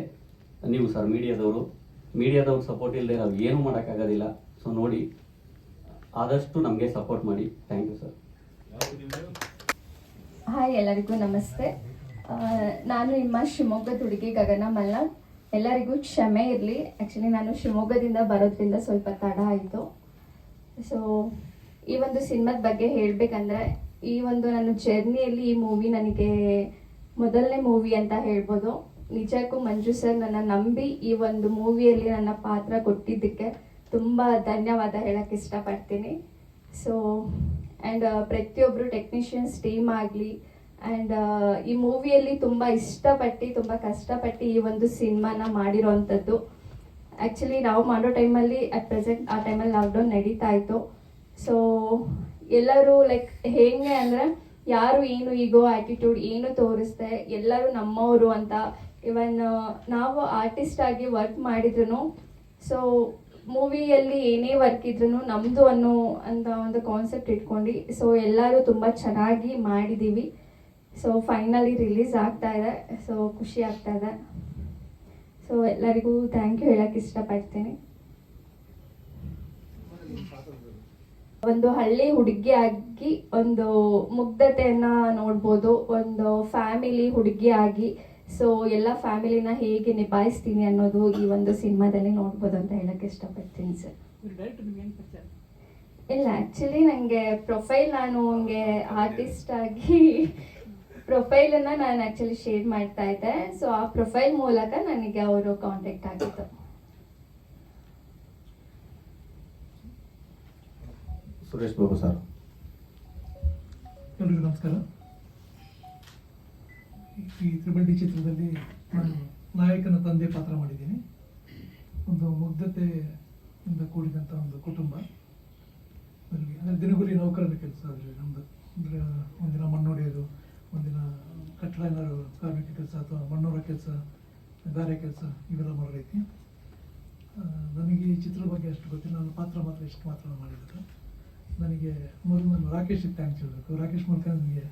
ನೀವು ಸರ್ ಮೀಡಿಯಾದವರು ಮೀಡಿಯಾದವ್ರ ಸಪೋರ್ಟ್ ಇಲ್ಲದೆ ನಾವು ಏನೂ ಮಾಡೋಕ್ಕಾಗೋದಿಲ್ಲ. ಸೊ ನೋಡಿ ಆದಷ್ಟು ನಮಗೆ ಸಪೋರ್ಟ್ ಮಾಡಿ. ಥ್ಯಾಂಕ್ ಯು ಸರ್ ಹಾಯ್ ಎಲ್ಲರಿಗೂ ನಮಸ್ತೆ. ನಾನು ನಿಮ್ಮ ಶಿವಮೊಗ್ಗದ ಹುಡುಗಿ ಗಗನ ಮಲ್ಲ ಎಲ್ಲರಿಗೂ ಕ್ಷಮೆ ಇರಲಿ. ಆ್ಯಕ್ಚುಲಿ ನಾನು ಶಿವಮೊಗ್ಗದಿಂದ ಬರೋದ್ರಿಂದ ಸ್ವಲ್ಪ ತಡ ಆಯಿತು. ಸೊ ಈ ಒಂದು ಸಿನಿಮಾದ ಬಗ್ಗೆ ಹೇಳಬೇಕಂದ್ರೆ, ಈ ಒಂದು ನನ್ನ ಜರ್ನಿಯಲ್ಲಿ ಈ ಮೂವಿ ನನಗೆ ಮೊದಲನೇ ಮೂವಿ ಅಂತ ಹೇಳ್ಬೋದು. ನಿಜಕ್ಕೂ ಮಂಜು ಸರ್ ನನ್ನ ನಂಬಿ ಈ ಒಂದು ಮೂವಿಯಲ್ಲಿ ನನ್ನ ಪಾತ್ರ ಕೊಟ್ಟಿದ್ದಕ್ಕೆ ತುಂಬ ಧನ್ಯವಾದ ಹೇಳಕ್ಕೆ ಇಷ್ಟಪಡ್ತೀನಿ. ಸೊ ಆ್ಯಂಡ್ ಪ್ರತಿಯೊಬ್ಬರು ಟೆಕ್ನಿಷಿಯನ್ಸ್ ಟೀಮ್ ಆಗಲಿ ಆ್ಯಂಡ್ ಈ ಮೂವಿಯಲ್ಲಿ ತುಂಬ ಇಷ್ಟಪಟ್ಟು, ತುಂಬ ಕಷ್ಟಪಟ್ಟು ಈ ಒಂದು ಸಿನಿಮಾನ ಮಾಡಿರೋವಂಥದ್ದು ಆ್ಯಕ್ಚುಲಿ ನಾವು ಮಾಡೋ ಟೈಮಲ್ಲಿ ಅಟ್ ಪ್ರೆಸೆಂಟ್ ಆ ಟೈಮಲ್ಲಿ ಲಾಕ್ಡೌನ್ ನಡೀತಾ ಇತ್ತು. ಸೊ ಎಲ್ಲರೂ ಲೈಕ್ ಹೇಗೆ ಅಂದರೆ, ಯಾರು ಏನು ಈಗೋ ಆ್ಯಟಿಟ್ಯೂಡ್ ಏನು ತೋರಿಸ್ದೆ, ಎಲ್ಲರೂ ನಮ್ಮವರು ಅಂತ. ಇವನ್ ನಾವು ಆರ್ಟಿಸ್ಟ್ ಆಗಿ ವರ್ಕ್ ಮಾಡಿದ್ರು ಸೊ ಮೂವಿಯಲ್ಲಿ ಏನೇ ವರ್ಕ್ ಇದ್ರೂ ನಮ್ಮದು ಅನ್ನೋ ಅಂತ ಒಂದು ಕಾನ್ಸೆಪ್ಟ್ ಇಟ್ಕೊಂಡು ಸೊ ಎಲ್ಲರೂ ತುಂಬ ಚೆನ್ನಾಗಿ ಮಾಡಿದ್ದೀವಿ ಸೊ ಫೈನಲಿ ರಿಲೀಸ್ ಆಗ್ತಾ ಇದೆ. ಸೊ ಖುಷಿ ಆಗ್ತಾ ಇದೆ. ಸೊ ಎಲ್ಲರಿಗೂ ಥ್ಯಾಂಕ್ ಯು ಹೇಳಕ್ಕೆ ಇಷ್ಟಪಡ್ತೀನಿ. ಒಂದು ಹಳ್ಳಿ ಹುಡುಗಿ ಆಗಿ, ಒಂದು ಮುಗ್ಧತೆಯನ್ನ ನೋಡ್ಬೋದು. ಒಂದು ಫ್ಯಾಮಿಲಿ ಹುಡುಗಿಯಾಗಿ ಸೊ ಎಲ್ಲ ಫ್ಯಾಮಿಲಿನ ಹೇಗೆ ನಿಭಾಯಿಸ್ತೀನಿ ಅನ್ನೋದು ಈ ಒಂದು ಸಿನಿಮಾದಲ್ಲಿ ನೋಡ್ಬೋದು ಅಂತ ಹೇಳಕ್ಕೆ ಇಷ್ಟಪಡ್ತೀನಿ ಸರ್ ಇಲ್ಲ ಆ್ಯಕ್ಚುಲಿ ನನಗೆ ಪ್ರೊಫೈಲ್ ನಾನು ಹಂಗೆ ಆರ್ಟಿಸ್ಟ್ ಆಗಿ ಪ್ರೊಫೈಲನ್ನು ನಾನು ಆ್ಯಕ್ಚುಲಿ ಶೇರ್ ಮಾಡ್ತಾ ಇದ್ದೆ. ಸೊ ಆ ಪ್ರೊಫೈಲ್ ಮೂಲಕ ನನಗೆ ಅವರು ಕಾಂಟ್ಯಾಕ್ಟ್ ಆಗಿತ್ತು ಸುರೇಶ್ ಬಾಬು ಸರ್ ಎಲ್ರಿಗೂ ನಮಸ್ಕಾರ. ಈ ತ್ರಿಬಂಡಿ ಚಿತ್ರದಲ್ಲಿ ನಾನು ನಾಯಕನ ತಂದೆ ಪಾತ್ರ ಮಾಡಿದ್ದೀನಿ. ಒಂದು ಮುಗ್ಧತೆಯಿಂದ ಕೂಡಿದಂಥ ಒಂದು ಕುಟುಂಬ. ಅಲ್ಲಿ ಅಂದರೆ ದಿನಗೂಲಿ ನೌಕರನ ಕೆಲಸ ಅದರಲ್ಲಿ ನಮ್ಮದು ಅಂದರೆ ಒಂದಿನ ಮಣ್ಣು ಹೊಡೆಯೋದು ಒಂದಿನ ಕಟ್ಟಡ ಏನಾದ್ರು ಕಾರ್ಮಿಕ ಕೆಲಸ ಅಥವಾ ಮಣ್ಣೋರ ಕೆಲಸ ಗಾರೆ ಕೆಲಸ ಇವೆಲ್ಲ ಮಾಡೋದೈತಿ ನನಗೆ ಈ ಚಿತ್ರದ ಬಗ್ಗೆ ಅಷ್ಟು ಗೊತ್ತಿಲ್ಲ. ನನ್ನ ಪಾತ್ರ ಮಾತ್ರ ಇಷ್ಟು ಮಾತ್ರ ಮಾಡಿದ್ದಾರೆ ನನಗೆ ಮೊದಲು ನಾನು ರಾಕೇಶಿಗೆ ಥ್ಯಾಂಕ್ಸ್ ಹೇಳಬೇಕು. ರಾಕೇಶ್ ಮೂಲಕ ನನಗೆ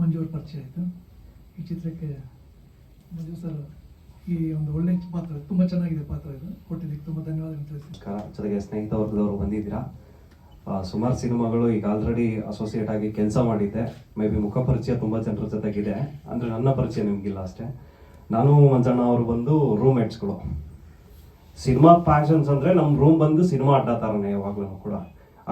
ಮಂಜು ಅವ್ರ ಪರಿಚಯ ಆಯಿತು. ಈ ಚಿತ್ರಕ್ಕೆ ಮಂಜು ಸರ್ ಈ ಒಂದು ಒಳ್ಳೆ ಪಾತ್ರ, ತುಂಬ ಚೆನ್ನಾಗಿದೆ ಪಾತ್ರ ಇದು. ಕೊಟ್ಟಿದ್ದಕ್ಕೆ ತುಂಬ ನಮಸ್ಕಾರ ಜೊತೆಗೆ ಸ್ನೇಹಿತ ವರ್ಗದವರು ಬಂದಿದ್ದೀರಾ? ಸುಮಾರು ಸಿನಿಮಾಗಳು ಈಗ ಆಲ್ರೆಡಿ ಅಸೋಸಿಯೇಟ್ ಆಗಿ ಕೆಲಸ ಮಾಡಿದ್ದೆ. ಮೇ ಬಿ ಮುಖ ಪರಿಚಯ ತುಂಬ ಜನರ ಜೊತೆಗಿದೆ. ಅಂದರೆ ನನ್ನ ಪರಿಚಯ ನಿಮಗಿಲ್ಲ ಅಷ್ಟೇ. ನಾನು ಮಂಜಣ್ಣ ಅವರು ಬಂದು ರೂಮ್ಮೇಟ್ಸ್ಗಳು ಸಿನಿಮಾ ಪ್ಯಾಷನ್ಸ್ ಅಂದರೆ ನಮ್ಮ ರೂಮ್ ಬಂದು ಸಿನಿಮಾ ಅಡ್ಡ ಯಾವಾಗಲೂ ಕೂಡ.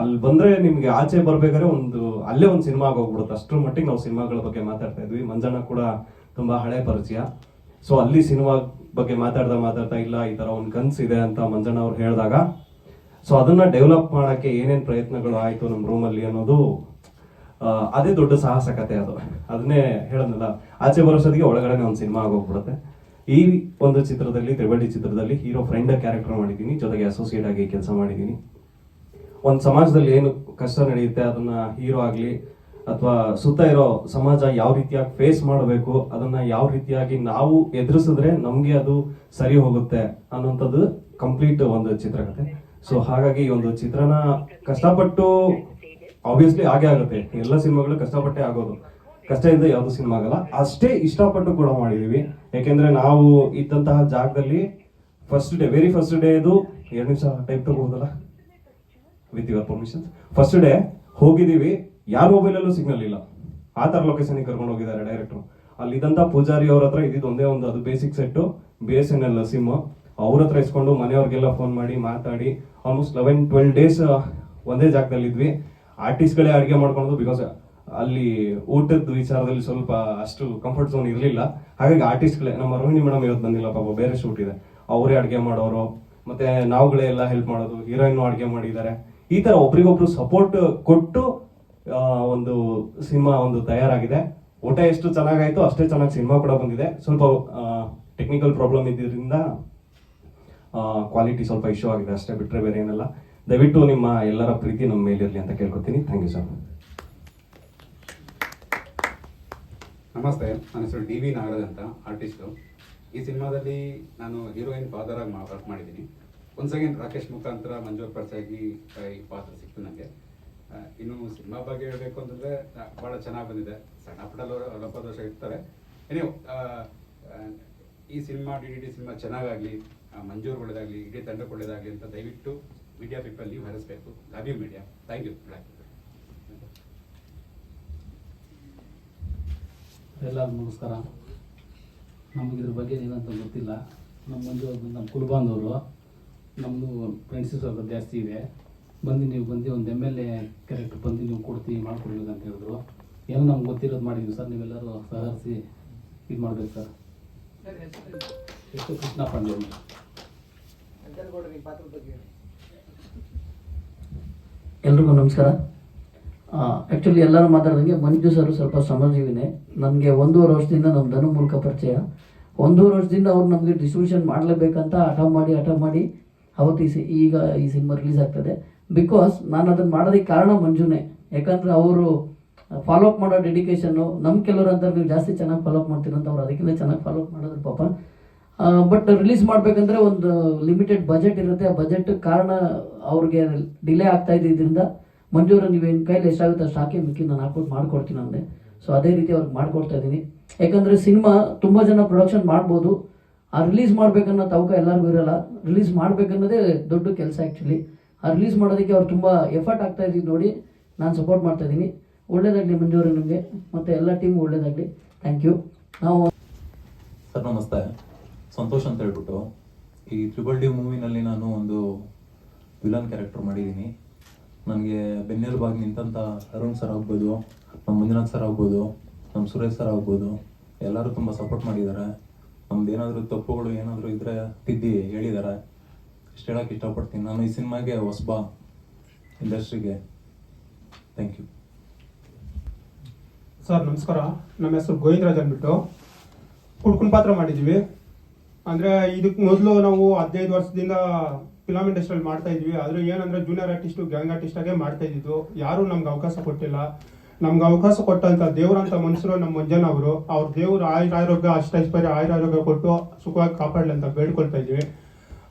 ಅಲ್ಲಿ ಬಂದರೆ ನಿಮಗೆ ಆಚೆ ಬರ್ಬೇಕಾದ್ರೆ ಒಂದು, ಅಲ್ಲೇ ಒಂದು ಸಿನಿಮಾ ಆಗೋಗ್ಬಿಡುತ್ತೆ ಅಷ್ಟರ ಮಟ್ಟಿಗೆ ನಾವು ಸಿನಿಮಾಗಳ ಬಗ್ಗೆ ಮಾತಾಡ್ತಾ ಇದ್ವಿ. ಮಂಜಣ್ಣ ಕೂಡ ತುಂಬ ಹಳೆ ಪರಿಚಯ. ಸೊ ಅಲ್ಲಿ ಸಿನಿಮಾ ಬಗ್ಗೆ ಮಾತಾಡ್ತಾ ಮಾತಾಡ್ತಾ, ಇಲ್ಲ, ಈ ಥರ ಒಂದು ಕನಸಿದೆ ಅಂತ ಮಂಜಣ್ಣ ಅವ್ರು ಹೇಳಿದಾಗ. ಸೊ ಅದನ್ನ ಡೆವಲಪ್ ಮಾಡೋಕ್ಕೆ ಏನೇನು ಪ್ರಯತ್ನಗಳು ಆಯಿತು ನಮ್ಮ ರೂಮಲ್ಲಿ ಅನ್ನೋದು ಅದೇ ದೊಡ್ಡ ಸಾಹಸ ಕತೆ ಅದು. ಅದನ್ನೇ ಹೇಳೋದಲ್ಲ ಆಚೆ ಬರೋಷ್ಟೊತ್ತಿಗೆ ಒಳಗಡೆ ಒಂದು ಸಿನಿಮಾ ಆಗೋಗ್ಬಿಡುತ್ತೆ ಈ ಒಂದು ಚಿತ್ರದಲ್ಲಿ ತ್ರಿವಳಿ ಚಿತ್ರದಲ್ಲಿ ಹೀರೋ ಫ್ರೆಂಡ್ ಕ್ಯಾರೆಕ್ಟರ್ ಮಾಡಿದ್ದೀನಿ. ಜೊತೆಗೆ ಅಸೋಸಿಯೇಟ್ ಆಗಿ ಕೆಲಸ ಮಾಡಿದ್ದೀನಿ. ಒಂದು ಸಮಾಜದಲ್ಲಿ ಏನು ಕಷ್ಟ ನಡೆಯುತ್ತೆ, ಅದನ್ನ ಹೀರೋ ಆಗಲಿ ಅಥವಾ ಸುತ್ತ ಇರೋ ಸಮಾಜ ಯಾವ ರೀತಿಯಾಗಿ ಫೇಸ್ ಮಾಡಬೇಕು, ಅದನ್ನ ಯಾವ ರೀತಿಯಾಗಿ ನಾವು ಎದುರಿಸಿದ್ರೆ ನಮಗೆ ಅದು ಸರಿ ಹೋಗುತ್ತೆ ಅನ್ನೋಂಥದ್ದು ಕಂಪ್ಲೀಟ್ ಒಂದು ಚಿತ್ರಕಥೆ ಸೊ ಹಾಗಾಗಿ ಈ ಒಂದು ಚಿತ್ರನ ಕಷ್ಟಪಟ್ಟು ಆಬ್ವಿಯಸ್ಲಿ ಹಾಗೆ ಆಗುತ್ತೆ. ಎಲ್ಲ ಸಿನಿಮಾಗಳು ಕಷ್ಟಪಟ್ಟೆ ಆಗೋದು. ಕಷ್ಟ ಇದ್ದ ಯಾವುದು ಸಿನಿಮಾ ಆಗಲ್ಲ. ಅಷ್ಟೇ ಇಷ್ಟಪಟ್ಟು ಕೂಡ ಮಾಡಿದೀವಿ. ಯಾಕೆಂದ್ರೆ ನಾವು ಇದ್ದಂತಹ ಜಾಗದಲ್ಲಿ first day very first day ಇದು ಎರಡು ನಿಮಿಷ type ತಗೋಬೋದಲ್ಲ? With your permission first day ಹೋಗಿದ್ದೀವಿ. ಯಾರ ಮೊಬೈಲಲ್ಲೂ ಸಿಗ್ನಲ್ ಇಲ್ಲ. ಆ ಥರ ಲೊಕೇಶನ್ಗೆ ಕರ್ಕೊಂಡು ಹೋಗಿದ್ದಾರೆ ಡೈರೆಕ್ಟ್ರು ಅಲ್ಲಿದ್ದಂಥ ಪೂಜಾರಿ ಅವ್ರ ಹತ್ರ ಇದ್ದಿದ್ದು ಒಂದೇ ಒಂದು, ಅದು basic set B S N L SIM ಅವ್ರ ಹತ್ರ ಇಸ್ಕೊಂಡು ಮನೆಯವ್ರಿಗೆಲ್ಲ ಫೋನ್ ಮಾಡಿ, ಮಾತಾಡಿ. ಆಲ್ಮೋಸ್ಟ್ ಲೆವೆನ್ ಟ್ವೆಲ್ ಡೇಸ್ ಒಂದೇ ಜಾಗದಲ್ಲಿ ಇದ್ವಿ. ಆರ್ಟಿಸ್ಟ್ಗಳೇ ಅಡುಗೆ ಮಾಡ್ಕೊಂಡು ಬಿಕಾಸ್ ಅಲ್ಲಿ ಊಟದ ವಿಚಾರದಲ್ಲಿ ಸ್ವಲ್ಪ ಅಷ್ಟು ಕಂಫರ್ಟ್ ಝೋನ್ ಇರಲಿಲ್ಲ. ಹಾಗಾಗಿ ಆರ್ಟಿಸ್ಟ್ಗಳೇ ನಮ್ಮ ರೋಹಿಣಿ ಮೇಡಮ್ ಇವತ್ತು ಬಂದಿಲ್ಲ ಪಾಪ, ಬೇರೆ ಶೂಟ್ ಇದೆ. ಅವರೇ ಅಡುಗೆ ಮಾಡೋರು. ಮತ್ತೆ ನಾವುಗಳೇ ಎಲ್ಲ ಹೆಲ್ಪ್ ಮಾಡೋದು. ಹೀರೋಯಿನ್ ಅಡುಗೆ ಮಾಡಿದ್ದಾರೆ. ಈ ತರ ಒಬ್ರಿಗೊಬ್ರು ಸಪೋರ್ಟ್ ಕೊಟ್ಟು ಒಂದು ಸಿನಿಮಾ ಒಂದು ತಯಾರಾಗಿದೆ. ಊಟ ಎಷ್ಟು ಚೆನ್ನಾಗಾಯ್ತು ಅಷ್ಟೇ ಚೆನ್ನಾಗಿ ಸಿನಿಮಾ ಕೂಡ ಬಂದಿದೆ. ಸ್ವಲ್ಪ ಟೆಕ್ನಿಕಲ್ ಪ್ರಾಬ್ಲಮ್ ಇದ್ದಿದ್ದರಿಂದ ಕ್ವಾಲಿಟಿ ಸ್ವಲ್ಪ ಇಶ್ಯೂ ಆಗಿದೆ ಅಷ್ಟೇ ಬಿಟ್ಟರೆ ಬೇರೆ ಏನಲ್ಲ. ದಯವಿಟ್ಟು ನಿಮ್ಮ ಎಲ್ಲರ ಪ್ರೀತಿ ನಮ್ಮ ಮೇಲಿರಲಿ ಅಂತ ಕೇಳ್ಕೊತೀನಿ. ಥ್ಯಾಂಕ್ ಯು ಸರ್ ನಮಸ್ತೆ. ನನ್ನ ಹೆಸರು ಡಿ ವಿ ನಾಗರಾಜ್ ಅಂತ ಆರ್ಟಿಸ್ಟು ಈ ಸಿನಿಮಾದಲ್ಲಿ ನಾನು ಹೀರೋಯಿನ್ ಫಾದರ್ ಆಗಿ ವರ್ಕ್ ಮಾಡಿದ್ದೀನಿ. ಒಂದು ಸೆಕೆಂಡ್ ರಾಕೇಶ್ ಮುಖಾಂತರ ಮಂಜು ಪರ್ಸಾಗಿ ಈ ಪಾತ್ರ ಸಿಕ್ತು ನನಗೆ ಇನ್ನು ಸಿನಿಮಾ ಬಗ್ಗೆ ಹೇಳಬೇಕು ಅಂತಂದರೆ ಭಾಳ ಚೆನ್ನಾಗಿ ಬಂದಿದೆ. ಸಣ್ಣ ಪುಟ್ಟ ಲೋ- ದೋಷ ಇರ್ತಾರೆ ನೀವು ಈ cinema D D D cinema ಚೆನ್ನಾಗಾಗಲಿ ಮಂಜೂರು ಒಳ್ಳೆಯದಾಗಲಿ ಇಡೀ ತಂಡಕ್ಕೆ ಒಳ್ಳೆದಾಗಲಿ ಅಂತ ದಯವಿಟ್ಟು ಮೀಡಿಯಾ ಪೀಪಲ್ ನೀವು ಹರಿಸ್ಬೇಕು. Love you media thank you ಎಲ್ಲರಿಗೂ ನಮಸ್ಕಾರ. ನಮಗಿದ್ರ ಬಗ್ಗೆ ಏನಂತ ಗೊತ್ತಿಲ್ಲ. ನಮ್ಮ ಮಂಜು ನಮ್ಮ ಕುಲಬಾಂಧವರು. ನಮ್ಮದು ಫ್ರೆಂಡ್ಸು ಸ್ವಲ್ಪ ಜಾಸ್ತಿ ಇದೆ. ಬಂದು ನೀವು ಬಂದು ಒಂದು ಎಂ ಎಲ್ ಎ ಕರೆಕ್ಟ್ ಬಂದು ನೀವು ಕೊಡ್ತೀವಿ, ಮಾಡ್ಕೊಡ್ಬೇಕು ಅಂತ ಹೇಳಿದ್ರು. ಏನು ನಮ್ಗೆ ಗೊತ್ತಿರೋದು ಮಾಡಿದ್ವಿ ಸರ್, ನೀವೆಲ್ಲರೂ ಸಹಕರಿಸಿ ಇದು ಮಾಡ್ಬೇಕು ಸರ್. ಎಷ್ಟು ಕೃಷ್ಣ ಪಾಂಡೆ ಎಲ್ರಿಗೂ ನಮಸ್ಕಾರ. ಆ್ಯಕ್ಚುಲಿ ಎಲ್ಲರೂ ಮಾತಾಡಿದಂಗೆ ಮಂಜು ಸರ್ ಸ್ವಲ್ಪ ಶ್ರಮಜೀವಿನೇ. ನನಗೆ ಒಂದೂವರೆ ವರ್ಷದಿಂದ ನಮ್ಮ ಧನು ಮೂಲಕ ಪರಿಚಯ. ಒಂದೂವರೆ ವರ್ಷದಿಂದ ಅವ್ರು ನಮಗೆ ಡಿಸ್ಟ್ರಿಬ್ಯೂಷನ್ ಮಾಡಲೇಬೇಕಂತ ಹಠ ಮಾಡಿ ಹಠ ಮಾಡಿ ಅವತ್ತು ಈ ಈಗ ಈ ಸಿನಿಮಾ ರಿಲೀಸ್ ಆಗ್ತದೆ. ಬಿಕಾಸ್ ನಾನು ಅದನ್ನು ಮಾಡೋದಕ್ಕೆ ಕಾರಣ ಮಂಜುನೇ. ಯಾಕಂದರೆ ಅವರು ಫಾಲೋ ಅಪ್ ಮಾಡೋ ಡೆಡಿಕೇಶನ್ನು ನಮ್ಮ ಕೆಲವರು ಅಂತಾರೆ ನೀವು ಜಾಸ್ತಿ ಚೆನ್ನಾಗಿ ಫಾಲೋ ಅಪ್ ಮಾಡ್ತೀರಂತ ಅವ್ರು ಅದಕ್ಕಿಂತ ಚೆನ್ನಾಗಿ ಫಾಲೋ ಅಪ್ ಮಾಡಿದ್ರು ಪಾಪ. ಬಟ್ ರಿಲೀಸ್ ಮಾಡಬೇಕಂದ್ರೆ ಒಂದು ಲಿಮಿಟೆಡ್ ಬಜೆಟ್ ಇರುತ್ತೆ. ಆ ಬಜೆಟ್ ಕಾರಣ ಅವ್ರಿಗೆ ಡಿಲೇ ಆಗ್ತಾ ಇದ್ದಿದ್ದರಿಂದ ಮಂಜೂರು ನೀವು ನಿಮ್ಮ ಕೈಲಿ ಎಷ್ಟಾಗುತ್ತೆ ಅಷ್ಟು ಹಾಕಿ ಮಿಕ್ಕಿ ನಾನು ಹಾಕ್ಬಿಟ್ಟು ಮಾಡ್ಕೊಡ್ತೀನಿ ಅಂದೆ. ಸೊ ಅದೇ ರೀತಿ ಅವ್ರಿಗೆ ಮಾಡ್ಕೊಡ್ತಾ ಇದ್ದೀನಿ. ಯಾಕಂದರೆ ಸಿನಿಮಾ ತುಂಬ ಜನ ಪ್ರೊಡಕ್ಷನ್ ಮಾಡ್ಬೋದು. ಆ ರಿಲೀಸ್ ಮಾಡಬೇಕನ್ನೋ ತವಕ ಎಲ್ಲರಿಗೂ ಇರಲ್ಲ. ರಿಲೀಸ್ ಮಾಡಬೇಕನ್ನೋದೇ ದೊಡ್ಡ ಕೆಲಸ ಆ್ಯಕ್ಚುಲಿ ಆ ರಿಲೀಸ್ ಮಾಡೋದಕ್ಕೆ ಅವ್ರು ತುಂಬ ಎಫರ್ಟ್ ಆಗ್ತಾ ಇದ್ದೀವಿ ನೋಡಿ. ನಾನು ಸಪೋರ್ಟ್ ಮಾಡ್ತಾ ಇದ್ದೀನಿ. ಒಳ್ಳೇದಾಗಲಿ ಮಂಜೂರು ನಿಮಗೆ. ಮತ್ತು ಎಲ್ಲ ಟೀಮ್ ಒಳ್ಳೇದಾಗಲಿ. ಥ್ಯಾಂಕ್ ಯು ನಾವು ಸರ್, ನಮಸ್ತೆ. ಸಂತೋಷ್ ಅಂತ ಹೇಳ್ಬಿಟ್ಟು ಈ ತ್ರಿಬಲ್ ಡಿ ಮೂವಿನಲ್ಲಿ ನಾನು ಒಂದು ವಿಲನ್ ಕ್ಯಾರೆಕ್ಟರ್ ಮಾಡಿದ್ದೀನಿ. ನನಗೆ ಬೆನ್ನೆಲುಬಾಗಿ ನಿಂತಂಥ ಅರುಣ್ ಸರ್ ಆಗ್ಬೋದು, ನಮ್ಮ ಮಂಜುನಾಥ್ ಸರ್ ಆಗ್ಬೋದು, ನಮ್ಮ ಸುರೇಶ್ ಸರ್ ಆಗ್ಬೋದು, ಎಲ್ಲರೂ ತುಂಬ ಸಪೋರ್ಟ್ ಮಾಡಿದ್ದಾರೆ. ನಮ್ದು ತಪ್ಪುಗಳು ಏನಾದರೂ ಇದ್ರೆ ತಿದ್ದಿ ಹೇಳಿದ್ದಾರೆ ಇಷ್ಟು ಹೇಳೋಕೆ ಇಷ್ಟಪಡ್ತೀನಿ. ನಾನು ಈ ಸಿನಿಮಾಗೆ ಹೊಸಬ ಇಂಡಸ್ಟ್ರಿಗೆ. ಥ್ಯಾಂಕ್ ಯು ಸರ್, ನಮಸ್ಕಾರ. ನಮ್ಮ ಹೆಸರು ಗೋವಿಂದರಾಜ್ ಅಂದ್ಬಿಟ್ಟು. ಕುಡ್ಕುಂಡ್ ಪಾತ್ರ ಮಾಡಿದ್ವಿ. ಅಂದ್ರೆ ಇದಕ್ಕೆ ಮೊದಲು ನಾವು ಹದಿನೈದು ವರ್ಷದಿಂದ ಫಿಲಮ್ ಇಂಡಸ್ಟ್ರಿಯಲ್ಲಿ ಮಾಡ್ತಾ ಇದ್ವಿ. ಆದ್ರೆ ಏನಂದ್ರೆ ಜೂನಿಯರ್ ಆರ್ಟಿಸ್ಟ್ ಗ್ಯಾಂಗ್ ಆರ್ಟಿಸ್ಟ್ ಆಗೇ ಮಾಡ್ತಾ ಇದ್ದಿದ್ದು. ಯಾರು ನಮ್ಗೆ ಅವಕಾಶ ಕೊಟ್ಟಿಲ್ಲ. ನಮ್ಗೆ ಅವಕಾಶ ಕೊಟ್ಟಂತ ದೇವರಂತ ಮನುಷ್ಯರು, ನಮ್ಮ ಮಂಜನವರು ಅವರು ದೇವ್ರು ಆಯುರ ಆರೋಗ್ಯ ಅಷ್ಟೈಶ್ವರ್ಯ ಆಯುರ ಆರೋಗ್ಯ ಕೊಟ್ಟು ಸುಖವಾಗಿ ಕಾಪಾಡಲಿ ಅಂತ ಬೇಡ್ಕೊಳ್ತಾ ಇದ್ವಿ.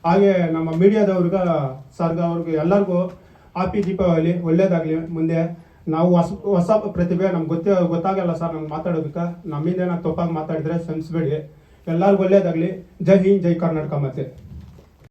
ಹಾಗೆ ನಮ್ಮ ಮೀಡಿಯಾದವ್ರಿಗ, ಸರ್ಗ ಅವ್ರಿಗೆ ಎಲ್ಲರಿಗೂ ಹ್ಯಾಪಿ ದೀಪಾವಳಿ ಒಳ್ಳೇದಾಗಲಿ ಮುಂದೆ. ನಾವು ಹೊಸ ಹೊಸ ಪ್ರತಿಭೆ ನಮ್ಗೆ ಗೊತ್ತೇ, ಗೊತ್ತಾಗಲ್ಲ ಸರ್ ನಮ್ಗೆ ಮಾತಾಡೋದಕ್ಕೆ. ನಮ್ಮಿಂದ ನಾನು ತಪ್ಪಾಗಿ ಮಾತಾಡಿದ್ರೆ ಕ್ಷಮಿಸ್ಬೇಡಿ ಎಲ್ಲರಿಗೂ ಒಳ್ಳೇದಾಗಲಿ. ಜೈ ಹಿಂದ್, ಜೈ ಕರ್ನಾಟಕ ಮತ್ತೆ